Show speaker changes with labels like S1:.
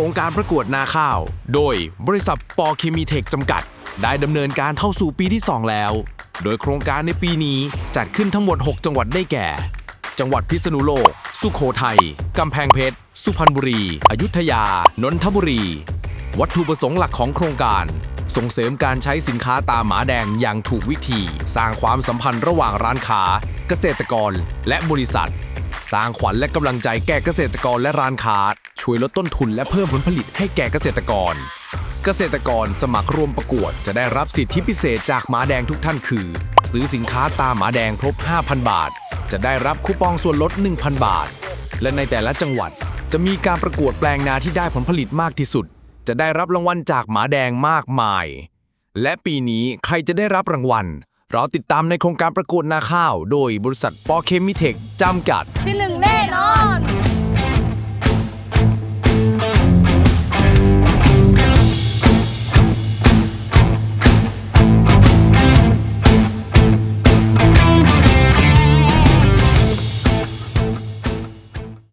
S1: ครงการประกวดนาข้าว โดยบริษัทปอเคมีเทคจำกัด ได้ดำเนินการเข้าสู่ปีที่ 2 แล้ว โดยโครงการในปีนี้จัดขึ้นทั้งหมด 6 จังหวัดได้แก่ จังหวัดพิษณุโลก สุโขทัยกำแพงเพชร สุพรรณบุรี อยุธยา นนทบุรี วัตถุประสงค์หลักของโครงการ ส่งเสริมการใช้สินค้าตาหมาแดงอย่างถูกวิธี สร้างความสัมพันธ์ระหว่างร้านค้า เกษตรกร และบริษัท สร้างขวัญและกำลังใจแก่เกษตรกรและร้านค้า ช่วยลดต้นทุนและเพิ่มผลผลิตให้แก่เกษตรกร เกษตรกรสมัครร่วมประกวดจะได้รับสิทธิพิเศษจากหมาแดงทุกท่านคือ ซื้อสินค้าตาหมาแดงครบ 5,000 บาท จะได้รับคูปองส่วนลด 1,000 บาท และในแต่ละจังหวัดจะมีการประกวดแปลงนาที่ได้ผลผลิตมากที่สุด จะได้รับรางวัลจากหมาแดงมากมาย และปีนี้ใครจะได้รับรางวัล เราติดตามในโครงการประกวดนาข้าว โดยบริษัทปอเคมิเทคจำกัด
S2: ที่หนึ่งแน่นอน